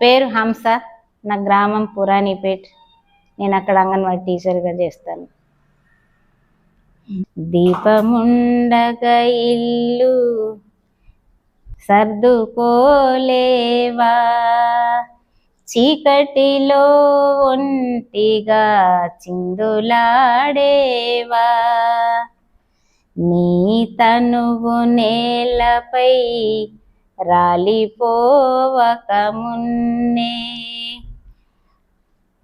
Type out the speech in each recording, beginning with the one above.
పేరు హంస నా గ్రామం పురాణిపేట్. నేను అక్కడ అంగన్వాడీ టీచర్గా చేస్తాను. దీపముండగ ఇల్లు సర్దుకోలేవా? చీకటిలో ఒంటిగా చిందులాడేవా? నీ తనువు నేలపై రాలిపోవక మున్నే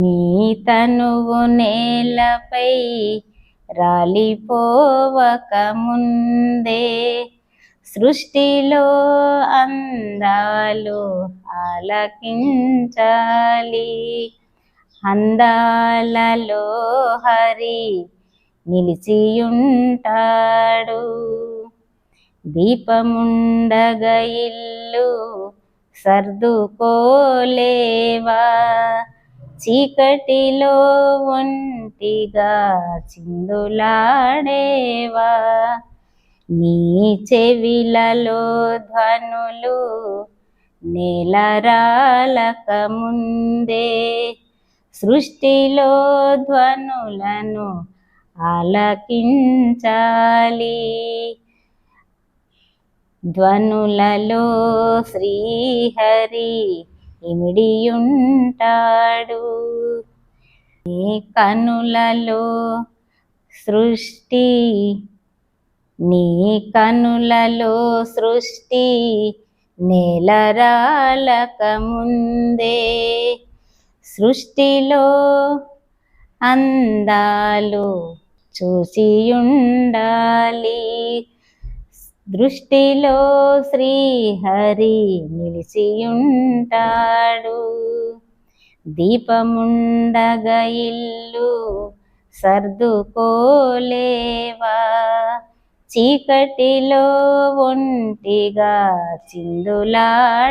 నీ తనువు నేలపై రాలిపోవక ముందే సృష్టిలో అందాలు ఆలకించాలి. అందాలలో హరి నిలిచియుంటాడు. దీపముండగ ఇల్లు సర్దుకోలేవా? చీకటిలో ఒంటిగా చిందులాడేవా? నీ చెవిలలో ధ్వనులు నేలరాలక ముందే సృష్టిలో ధ్వనులను ఆలకించాలి. ధ్వనులలో శ్రీహరి ఇమిడియుంటాడు. నీ కనులలో సృష్టి నీ కనులలో సృష్టి నేలరాలక ముందే సృష్టిలో అందాలు చూసియుండాలి. దృష్టిలో శ్రీహరి నిలిచియుంటాడు. దీపముండగ ఇల్లు సర్దుకోలేవా? చీకటిలో ఒంటిగా చిందులాడేవా?